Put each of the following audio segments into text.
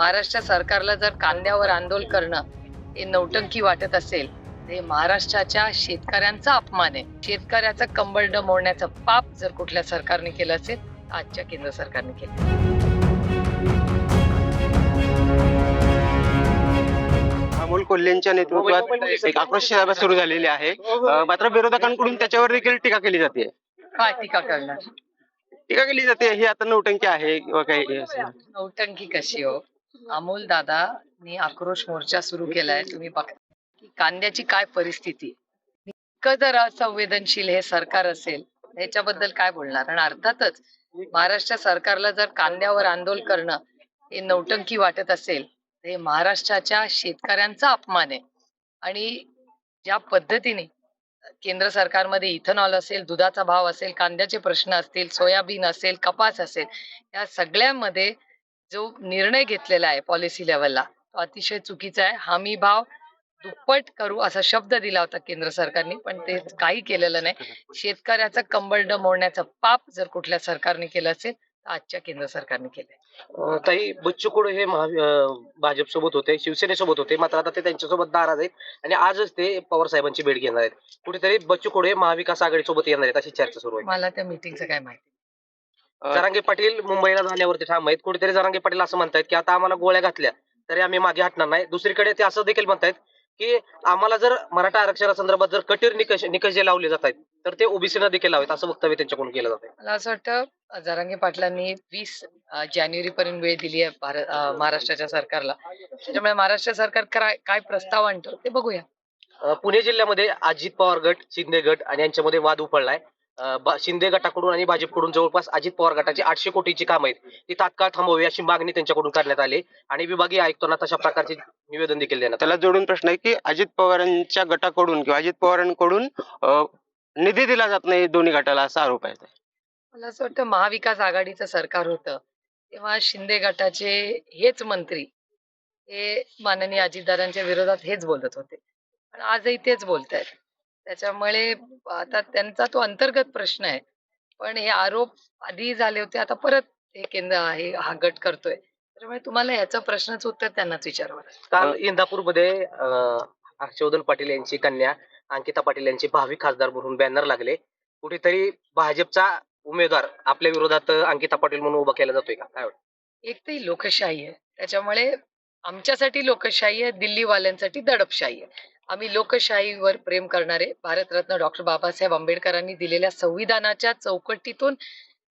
महाराष्ट्र सरकारला जर कांद्यावर आंदोलन करणं हे नौटंकी वाटत असेल ते महाराष्ट्राच्या शेतकऱ्यांचा अपमान आहे. शेतकऱ्याचं कंबरड मोडण्याचं पाप जर कुठल्या सरकारने केलं असेल आजच्या केंद्र सरकारने केलं. अमोल कोल्हेंच्या नेतृत्वात एक आक्रोश सभा सुरू झालेली आहे. मात्र विरोधकांकडून त्याच्यावर देखील टीका केली जाते. काय टीका करणार. टीका केली जाते ही आता नौटंकी आहे किंवा काही. नौटंकी कशी हो? हो. अमोल दादानी आक्रोश मोर्चा सुरू केलाय तुम्ही बघता कांद्याची काय परिस्थिती? इतकं जर असंवेदनशील हे सरकार असेल ह्याच्याबद्दल काय बोलणार? आणि अर्थातच महाराष्ट्र सरकारला जर कांद्यावर आंदोलन करणं हे नौटंकी वाटत असेल तर हे महाराष्ट्राच्या शेतकऱ्यांचा अपमान आहे. आणि ज्या पद्धतीने केंद्र सरकारमध्ये इथेनॉल असेल दुधाचा भाव असेल कांद्याचे प्रश्न असतील सोयाबीन असेल कपास असेल या सगळ्यामध्ये जो निर्णय घेतलेला आहे पॉलिसी लेवलला तो अतिशय चुकीचा आहे. हमी भाव दुप्पट करू असा शब्द दिला होता केंद्र सरकारने पण ते काही केलेलं नाही. शेतकऱ्याचं कंबरड मोडण्याचं पाप जर कुठल्या सरकारने केलं असेल तर आजच्या केंद्र सरकारने केलंय. ताई बच्चू कडू हे भाजप सोबत होते शिवसेनेसोबत होते मात्र आता ते त्यांच्यासोबत नाराज आहेत आणि आजच ते पवार साहेबांची भेट घेणार आहेत. कुठेतरी बच्चू कडू हे महाविकास आघाडी सोबत येणार आहेत अशी चर्चा सुरू आहे. मला त्या मीटिंगचं काय माहिती. जरांगे पाटील मुंबईला जाण्यावरती ठाम आहेत. कुठेतरी जरांगे पाटील असं म्हणतायत की आता आम्हाला गोळ्या घातल्या तरी आम्ही मागे हटणार नाही. दुसरीकडे ते असं देखील म्हणतायत की आम्हाला जर मराठा आरक्षणासंदर्भात जर कठीण निकष निकष जे लावले जात आहेत तर ते ओबीसीला देखील लावावेत असं वक्तव्य त्यांच्याकडून केलं जात मला असं वाटतं जरांगे पाटलांनी वीस जानेवारी पर्यंत वेळ दिली आहे महाराष्ट्राच्या सरकारला. त्याच्यामुळे महाराष्ट्र सरकार काय प्रस्ताव आणतो ते बघूया. पुणे जिल्ह्यामध्ये अजित पवार गट शिंदे गट आणि यांच्यामध्ये वाद बा- शिंदे गटाकडून आणि भाजपकडून जवळपास अजित पवार गटाची आठशे कोटीची काम आहेत. ती तात्काळ थांबवावी अशी मागणी त्यांच्याकडून करण्यात आली आणि विभागीय आयुक्तांना तशा प्रकारचे निवेदन देखील देण्यात आलं. त्याला जोडून प्रश्न आहे की अजित पवारांच्या गटाकडून किंवा अजित पवारांकडून निधी दिला जात नाही दोन्ही गटाला असा आरोप आहे. मला असं वाटतं महाविकास आघाडीचं सरकार होतं तेव्हा शिंदे गटाचे हेच मंत्री हे माननीय अजितदादांच्या विरोधात हेच बोलत होते. पण आजही तेच बोलत आहेत त्याच्यामुळे आता त्यांचा तो अंतर्गत प्रश्न आहे. पण हे आरोप आधी झाले होते आता परत हे केंद्र आहे हा गट करतोय. त्याच्यामुळे तुम्हाला याचं प्रश्नाचं उत्तर त्यांनाच विचारावं. काल इंदापूरमध्ये हर्षवर्धन पाटील यांची कन्या अंकिता पाटील यांचे भावी खासदार म्हणून बॅनर लागले. कुठेतरी भाजपचा उमेदवार आपल्या विरोधात अंकिता पाटील म्हणून उभा केला जातोय का? काय? एक तर लोकशाही आहे. त्याच्यामुळे आमच्यासाठी लोकशाही आहे दिल्लीवाल्यांसाठी दडपशाही आहे. आम्ही लोकशाहीवर प्रेम करणारे भारतरत्न डॉक्टर बाबासाहेब आंबेडकरांनी दिलेल्या संविधानाच्या चौकटीतून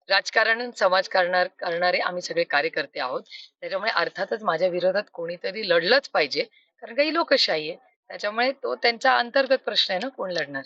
राजकारण समाज करणार करणारे आम्ही सगळे कार्यकर्ते आहोत. त्याच्यामुळे अर्थातच माझ्या विरोधात कोणीतरी लढलंच पाहिजे कारण का ही लोकशाही आहे. त्याच्यामुळे तो त्यांचा अंतर्गत प्रश्न आहे ना कोण लढणार?